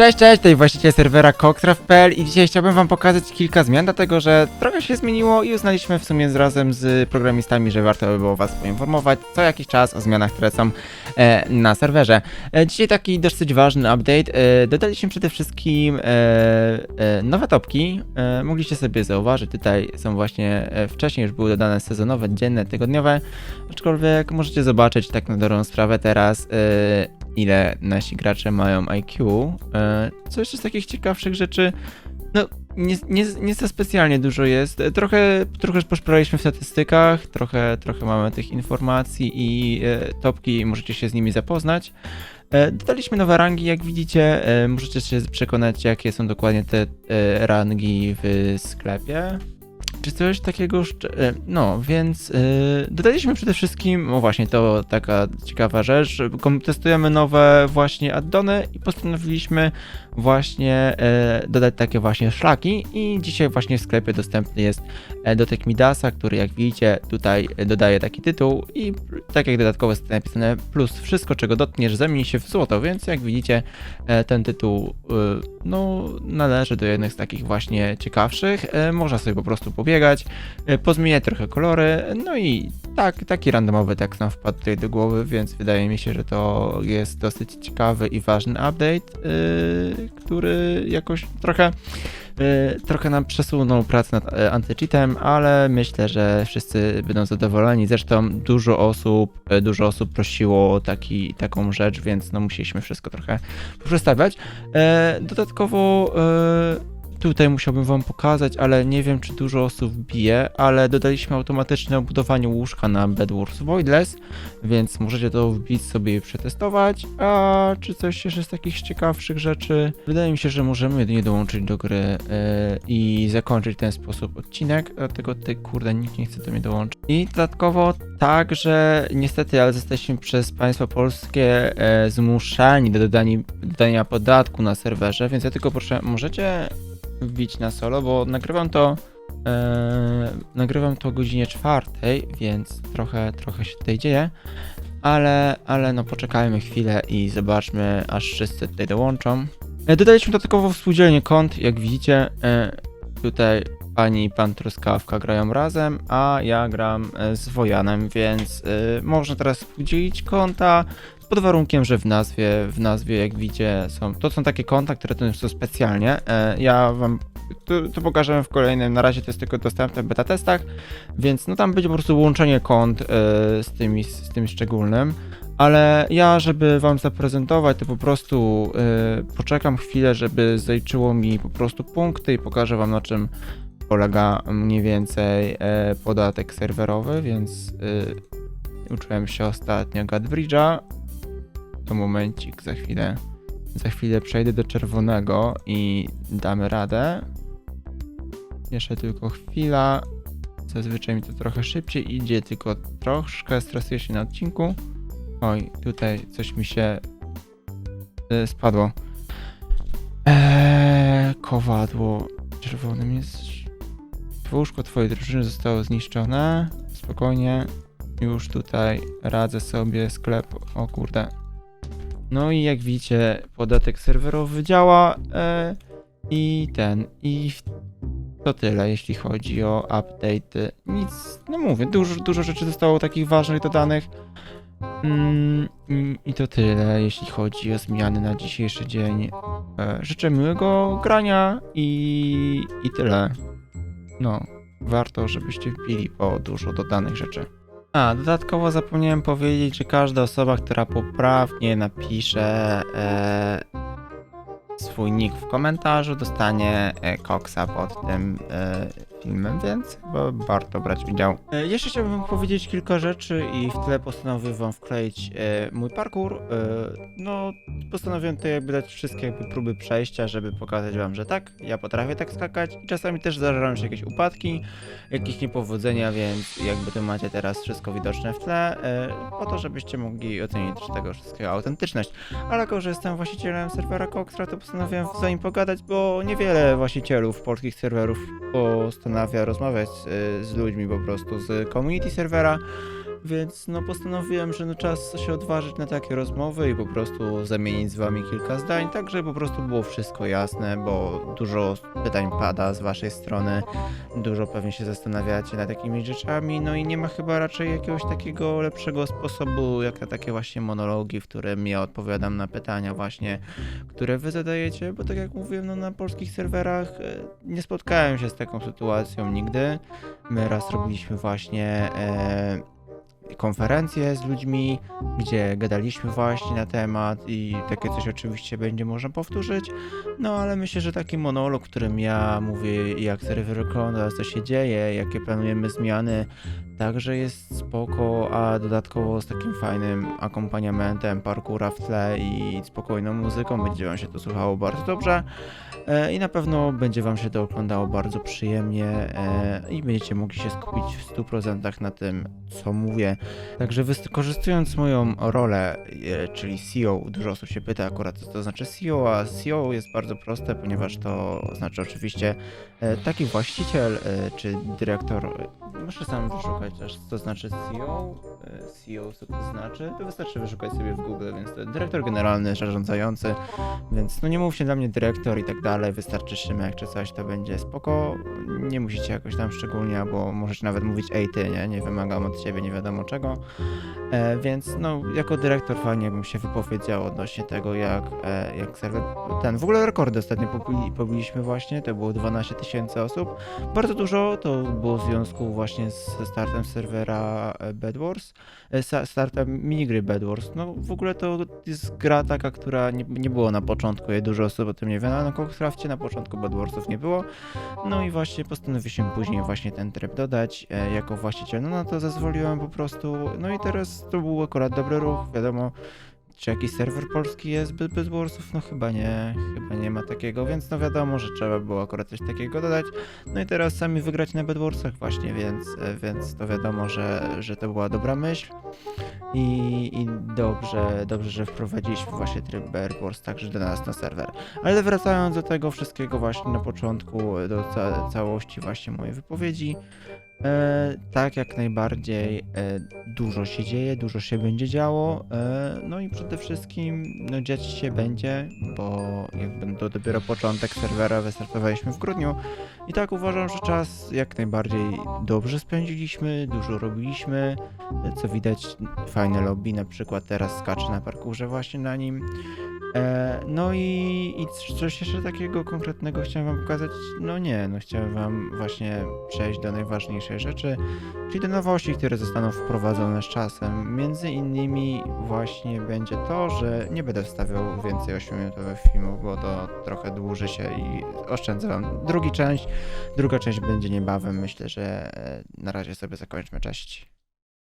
Cześć, cześć, tutaj właściciel serwera Coxcraft.pl i dzisiaj chciałbym wam pokazać kilka zmian, dlatego że trochę się zmieniło i uznaliśmy w sumie razem z programistami, że warto by było was poinformować co jakiś czas o zmianach, które są e, na serwerze. E, dzisiaj taki dosyć ważny update. E, dodaliśmy przede wszystkim e, e, nowe topki. E, mogliście sobie zauważyć, tutaj są właśnie, e, wcześniej już były dodane sezonowe, dzienne, tygodniowe, aczkolwiek możecie zobaczyć tak na dobrą sprawę teraz, e, ile nasi gracze mają IQ. E, Co jeszcze z takich ciekawszych rzeczy? No, nie, nie, nie za specjalnie dużo jest. E, Trochę, trochę poszperaliśmy w statystykach, trochę, trochę mamy tych informacji i e, topki, możecie się z nimi zapoznać. Dodaliśmy nowe rangi, jak widzicie. Możecie się przekonać, jakie są dokładnie te rangi w sklepie. Czy coś takiego? e, No, więc e, dodaliśmy przede wszystkim, no właśnie, to taka ciekawa rzecz. Testujemy nowe właśnie addony i postanowiliśmy właśnie e, dodać takie właśnie szlaki. I dzisiaj właśnie w sklepie dostępny jest e, dotek Midasa, który jak widzicie tutaj e, dodaje taki tytuł. I tak jak dodatkowo jest napisane plus wszystko czego dotkniesz zamieni się w złoto, więc jak widzicie ten tytuł no należy do jednych z takich właśnie ciekawszych. Można sobie po prostu pobiegać, pozmieniać trochę kolory, no i tak, taki randomowy tekst nam wpadł tutaj do głowy, więc wydaje mi się, że to jest dosyć ciekawy i ważny update, yy, który jakoś trochę, yy, trochę nam przesunął pracę nad e, anti-cheatem, ale myślę, że wszyscy będą zadowoleni. Zresztą dużo osób, e, dużo osób prosiło o taki, taką rzecz, więc no musieliśmy wszystko trochę przestawiać. E, dodatkowo e, tutaj musiałbym wam pokazać, ale nie wiem czy dużo osób bije, ale dodaliśmy automatyczne obudowanie łóżka na Bedwars Voidless, więc możecie to wbić sobie i przetestować. A czy coś jeszcze z takich ciekawszych rzeczy? Wydaje mi się, że możemy jedynie dołączyć do gry e, i zakończyć w ten sposób odcinek, dlatego ty kurde nikt nie chce do mnie dołączyć. I dodatkowo także niestety, ale zostaliśmy przez państwo polskie e, zmuszani do dodania, dodania podatku na serwerze, więc ja tylko proszę, możecie wbić na solo, bo nagrywam to e, nagrywam to o godzinie czwartej, więc trochę, trochę się tutaj dzieje, ale, ale no poczekajmy chwilę i zobaczmy, aż wszyscy tutaj dołączą. E, dodaliśmy dodatkowo współdzielnie kont, jak widzicie, e, tutaj pani i pan Truskawka grają razem, a ja gram z Wojanem, więc można teraz współdzielić konta, pod warunkiem, że w nazwie, w nazwie jak widzicie są, to są takie konta, które to są specjalnie. E, ja wam to, to pokażę w kolejnym, na razie to jest tylko dostępne w beta testach, więc no tam będzie po prostu łączenie kont e, z, tymi, z tym szczególnym. Ale ja, żeby wam zaprezentować, to po prostu e, poczekam chwilę, żeby zaliczyło mi po prostu punkty i pokażę wam na czym polega mniej więcej podatek serwerowy, więc uczyłem się ostatnio Godbridge'a, to momencik, za chwilę. Za chwilę przejdę do czerwonego i damy radę. Jeszcze tylko chwila. Zazwyczaj mi to trochę szybciej idzie, tylko troszkę stresuję się na odcinku. Oj, tutaj coś mi się y, spadło. Eee, kowadło czerwonym jest. Łóżko twojej drużyny zostało zniszczone. Spokojnie. Już tutaj radzę sobie sklep. O kurde, no i jak widzicie, podatek serwerowy działa e, i ten, i to tyle, jeśli chodzi o update. Nic, no mówię, dużo, dużo rzeczy zostało takich ważnych dodanych. Mm, i- to tyle, jeśli chodzi o zmiany na dzisiejszy dzień. E, życzę miłego grania i, i tyle. No, warto, żebyście wbili po dużo dodanych rzeczy. A, dodatkowo zapomniałem powiedzieć, że każda osoba, która poprawnie napisze e, swój nick w komentarzu, dostanie e, koksa pod tym e, filmem, więc chyba warto brać udział. E, jeszcze chciałbym powiedzieć kilka rzeczy i w tle postanowiłem wam wkleić e, mój parkour. E, no, postanowiłem tutaj jakby dać wszystkie jakby próby przejścia, żeby pokazać wam, że tak, ja potrafię tak skakać i czasami też zdarzają się jakieś upadki, jakieś niepowodzenia, więc jakby tu macie teraz wszystko widoczne w tle, po to, żebyście mogli ocenić tego wszystkiego autentyczność. Ale jako, że jestem właścicielem serwera Coxtra, to postanowiłem z wami pogadać, bo niewiele właścicielów polskich serwerów postanawia rozmawiać z, z ludźmi po prostu z community serwera. Więc no postanowiłem, że no czas się odważyć na takie rozmowy i po prostu zamienić z wami kilka zdań, tak żeby po prostu było wszystko jasne, bo dużo pytań pada z waszej strony, dużo pewnie się zastanawiacie nad jakimiś rzeczami, no i nie ma chyba raczej jakiegoś takiego lepszego sposobu, jak na takie właśnie monologi, w którym ja odpowiadam na pytania właśnie, które wy zadajecie, bo tak jak mówiłem, no na polskich serwerach e, nie spotkałem się z taką sytuacją nigdy. My raz robiliśmy właśnie e, konferencje z ludźmi, gdzie gadaliśmy właśnie na temat i takie coś oczywiście będzie można powtórzyć. No ale myślę, że taki monolog, w którym ja mówię jak serwer wygląda, co się dzieje, jakie planujemy zmiany, także jest spoko, a dodatkowo z takim fajnym akompaniamentem parkoura w tle i spokojną muzyką będzie wam się to słuchało bardzo dobrze. E, I na pewno będzie Wam się to oglądało bardzo przyjemnie e, i będziecie mogli się skupić w 100% na tym, co mówię. Także wykorzystując moją rolę, e, czyli CEO, dużo osób się pyta akurat, co to znaczy CEO, a CEO jest bardzo proste, ponieważ to znaczy oczywiście e, taki właściciel e, czy dyrektor. e, Muszę sam wyszukać też, co znaczy CEO. CEO, co to znaczy? To wystarczy wyszukać sobie w Google, więc to dyrektor generalny, zarządzający. Więc no nie mówcie dla mnie dyrektor i tak dalej, wystarczy Szymek czy coś, to będzie spoko. Nie musicie jakoś tam szczególnie, albo możecie nawet mówić ej ty, nie? Nie wymagam od ciebie nie wiadomo czego. E, więc no, jako dyrektor fajnie bym się wypowiedział odnośnie tego, jak, e, jak serwer, ten, w ogóle rekordy ostatnio pobili, pobiliśmy właśnie, to było 12 tysięcy osób. Bardzo dużo, to było w związku właśnie z startem serwera e, Bed Wars, e, startem minigry Bed Wars. No w ogóle to jest gra taka, która nie, nie było na początku, i dużo osób o tym nie wie, no, na Cockcrafcie na początku Bed Warsów nie było. No i właśnie postanowiłem później właśnie ten tryb dodać e, jako właściciel, no na to zezwoliłem po prostu, no i teraz to był akurat dobry ruch, wiadomo, czy jakiś serwer polski jest bez, bez Warsów? No chyba nie, chyba nie ma takiego, więc no wiadomo, że trzeba było akurat coś takiego dodać. No i teraz sami wygrać na Bedwarsach właśnie, więc, e, więc to wiadomo, że, że to była dobra myśl. I, I dobrze, dobrze, że wprowadziliśmy właśnie tryb Bedwars także do nas na serwer. Ale wracając do tego wszystkiego właśnie na początku, do ca całości właśnie mojej wypowiedzi, E, tak, jak najbardziej. E, dużo się dzieje, dużo się będzie działo. E, no i przede wszystkim no, dziać się będzie, bo jakby to dopiero początek serwera wystartowaliśmy w grudniu. I tak uważam, że czas jak najbardziej dobrze spędziliśmy, dużo robiliśmy. E, Co widać, fajne lobby, na przykład teraz skaczę na parkurze właśnie na nim. E, no i, i coś jeszcze takiego konkretnego chciałem wam pokazać? No nie, no chciałem wam właśnie przejść do najważniejszej rzeczy, czyli do nowości, które zostaną wprowadzone z czasem. Między innymi właśnie będzie to, że nie będę wstawiał więcej 8-minutowych filmów, bo to trochę dłuży się i oszczędzę wam drugi część. Druga część będzie niebawem, myślę, że e, na razie sobie zakończmy, cześć.